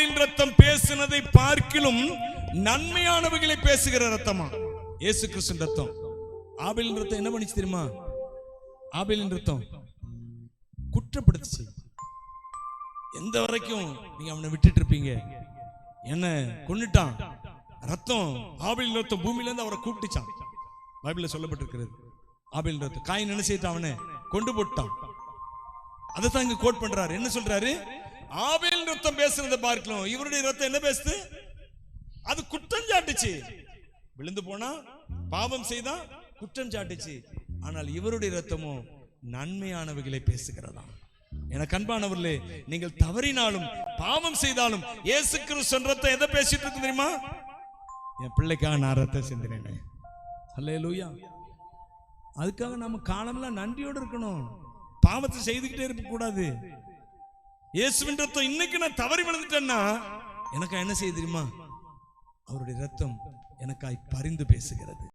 ஆபேலின் ரத்தம் பேசினதை பார்க்கிலும் நன்மையானவைகளை பேசுகிற ரத்தமா? இயேசு கிறிஸ்துவின் ரத்தம். ஆபேலின் ரத்தம் என்ன பண்ணிச்சு தெரியுமா? ஆபேலின் ரத்தம் குற்றப்படுத்துச்சு. எந்த வரைக்கும் நீங்க அவனை விட்டுட்டு இருப்பீங்க? என்ன கொண்டுட்டான் ரத்தம் ஆபேலின் ரத்தம் பூமியில இருந்து அவரை கூப்பிட்டுச்சான் பைபிள்ல சொல்லப்பட்டிருக்கிறது. ஆபேலின் ரத்தம். காயின் என்ன செய்தான் அவனை? கொண்டு போட்டான். அதை தான் இங்க கோட் பண்றாரு. என்ன சொல்றாரு? ஆபேல் ரத்தம் பேசுறத பார்க்கலாம் இவருடைய ரத்தம் என்ன பேசுது? அது குற்றம் சாட்டுச்சு. விழுந்து போனா பாவம் செய்தா குற்றம் சாட்டுச்சு. ஆனால் இவருடைய ரத்தமோ நன்மையானவைகளை பேசுகிறதா? எனக்கு கண்பானவர்களே நீங்கள் தவறினாலும் பாவம் செய்தாலும் இயேசு கிறிஸ்தன் ரத்தம் எதை பேசிட்டு இருக்கு தெரியுமா? என் பிள்ளைக்காக நான் ரத்தம் சிந்தினேன் அல்லேலூயா அதுக்காக நம்ம காலமெல்லாம் நன்றியோடு இருக்கணும். பாவத்தை செய்துக்கிட்டே இருக்கக்கூடாது. இயேசுவின் ரத்தம் இன்னைக்கு நான் தவறி விழுந்துட்டேன்னா எனக்கு என்ன செய்ய தெரியுமா? அவருடைய ரத்தம் எனக்காய் பரிந்து பேசுகிறது.